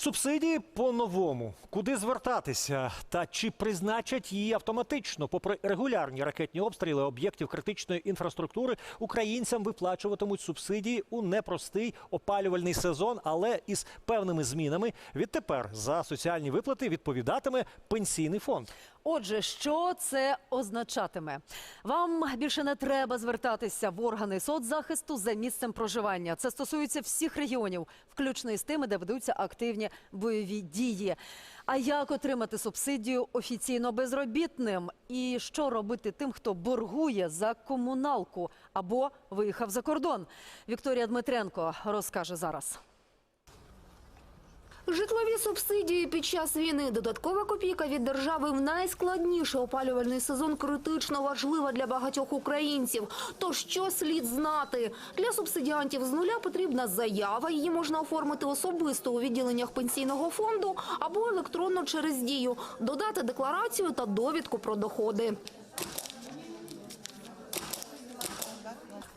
Субсидії по-новому. Куди звертатися? Та чи призначать її автоматично? Попри регулярні ракетні обстріли об'єктів критичної інфраструктури, українцям виплачуватимуть субсидії у непростий опалювальний сезон, але із певними змінами. Відтепер за соціальні виплати відповідатиме пенсійний фонд. Отже, що це означатиме? Вам більше не треба звертатися в органи соцзахисту за місцем проживання. Це стосується всіх регіонів, включно із тими, де ведуться активні бойові дії. А як отримати субсидію офіційно безробітним? І що робити тим, хто боргує за комуналку або виїхав за кордон? Вікторія Дмитренко розкаже зараз. Житлові субсидії під час війни. Додаткова копійка від держави в найскладніший опалювальний сезон критично важлива для багатьох українців. То що слід знати? Для субсидіантів з нуля потрібна заява. Її можна оформити особисто у відділеннях пенсійного фонду або електронно через дію. Додати декларацію та довідку про доходи.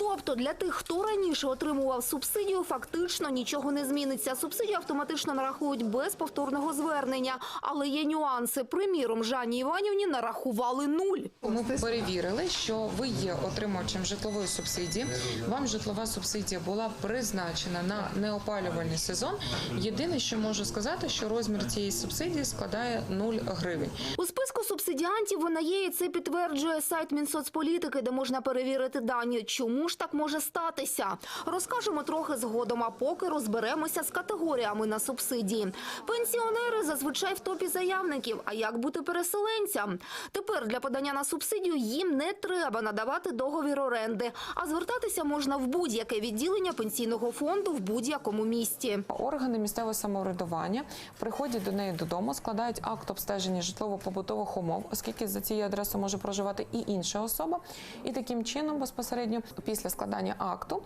Тобто для тих, хто раніше отримував субсидію, фактично нічого не зміниться. Субсидію автоматично нарахують без повторного звернення. Але є нюанси. Приміром, Жанні Іванівні нарахували нуль. Ми перевірили, що ви є отримувачем житлової субсидії. Вам житлова субсидія була призначена на неопалювальний сезон. Єдине, що можу сказати, що розмір цієї субсидії складає 0 гривень. У списку субсидіантів вона є, і це підтверджує сайт Мінсоцполітики, де можна перевірити дані. Чому ж так може статися? Розкажемо трохи згодом, а поки розберемося з категоріями на субсидії. Пенсіонери зазвичай в топі заявників. А як бути переселенцям? Тепер для подання на субсидію їм не треба надавати договір оренди, а звертатися можна в будь-яке відділення пенсійного фонду в будь-якому місті. Органи місцевого самоврядування приходять до неї додому, складають акт обстеження житлово-побутових умов, оскільки за цією адресою може проживати і інша особа. І таким чином, безпосередньо після складання акту,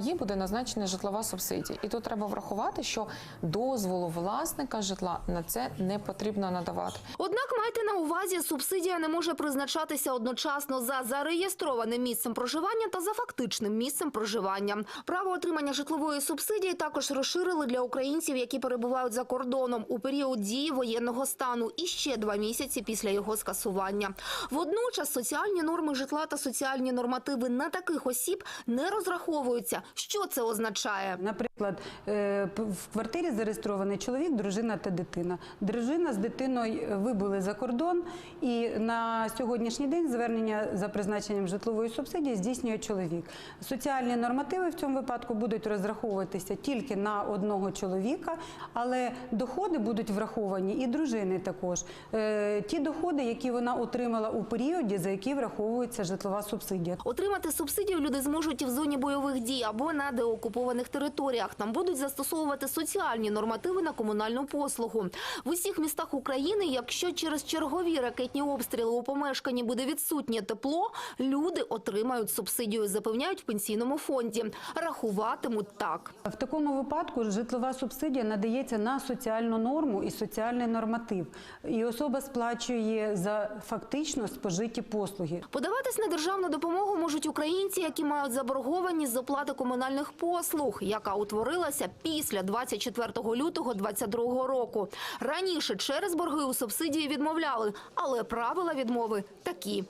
їй буде назначена житлова субсидія. І тут треба врахувати, що дозволу власника житла на це не потрібно надавати. Однак майте на увазі, субсидія не може призначатися одночасно за зареєстрованим місцем проживання та за фактичним місцем проживання. Право отримання житлової субсидії також розширили для українців, які перебувають за кордоном у період дії воєнного стану і ще два місяці після його скасування. Водночас соціальні норми житла та соціальні нормативи на таких осіб не розраховуються. Що це означає? Наприклад, е, в квартирі зареєстрований чоловік, дружина та дитина. Дружина з дитиною вибули за кордон, і на сьогоднішній день звернення за призначенням житлової субсидії здійснює чоловік. Соціальні нормативи в цьому випадку будуть розраховуватися тільки на одного чоловіка, але доходи будуть враховані і дружини також. Е, Ті доходи, які вона отримала у періоді, за які враховується житлова субсидія. Отримати субсидію люди зможуть в зоні бойових дій або на деокупованих територіях. Там будуть застосовувати соціальні нормативи на комунальну послугу. В усіх містах України, якщо через чергові ракетні обстріли у помешканні буде відсутнє тепло, люди отримають субсидію, запевняють в пенсійному фонді. Рахуватимуть так. В такому випадку житлова субсидія надається на соціальну норму і соціальний норматив, і особа сплачує за фактично спожиті послуги. Подаватись на державну допомогу можуть українці, які мають заборгованість з оплати комунальних послуг, яка утворилася після 24 лютого 2022 року. Раніше через борги у субсидії відмовляли, але правила відмови такі.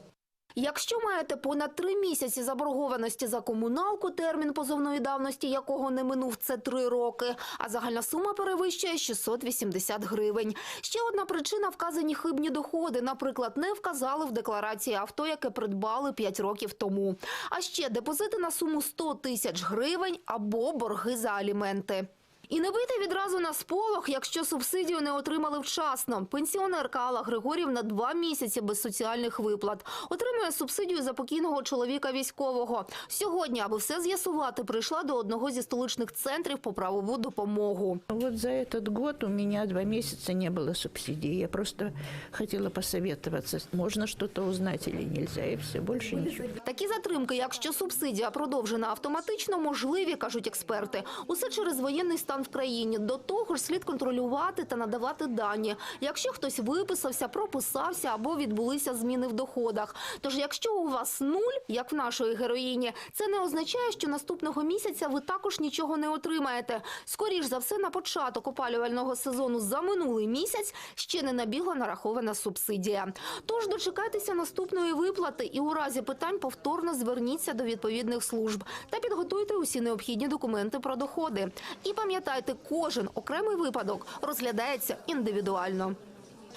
Якщо маєте понад три місяці заборгованості за комуналку, термін позовної давності якого не минув це три роки, а загальна сума перевищує 680 гривень. Ще одна причина – вказані хибні доходи. Наприклад, не вказали в декларації авто, яке придбали 5 років тому. А ще депозити на суму 100 тисяч гривень або борги за аліменти. І не бити відразу на сполох, якщо субсидію не отримали вчасно. Пенсіонерка Алла Григорівна два місяці без соціальних виплат. Отримує субсидію за покійного чоловіка військового. Сьогодні, аби все з'ясувати, прийшла до одного зі столичних центрів по правову допомогу. Вот за этот год у меня два месяца не было субсидий. Я просто хотела посоветоваться, можно что-то узнать или нельзя, и все, больше ничего. Такі затримки, якщо субсидія продовжена автоматично, можливі, кажуть експерти. Усе через воєнний стан стан в країні. До того ж, слід контролювати та надавати дані. Якщо хтось виписався, прописався або відбулися зміни в доходах. Тож, якщо у вас нуль, як в нашої героїні, це не означає, що наступного місяця ви також нічого не отримаєте. Скоріш за все, на початок опалювального сезону за минулий місяць ще не набігла нарахована субсидія. Тож дочекайтеся наступної виплати і у разі питань повторно зверніться до відповідних служб та підготуйте усі необхідні документи про доходи. І пам'ятайте, кожен окремий випадок розглядається індивідуально.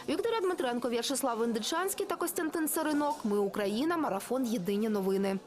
Вікторія Дмитренко, В'ячеслав Індичанський та Костянтин Саринок. Ми Україна. Марафон. Єдині новини.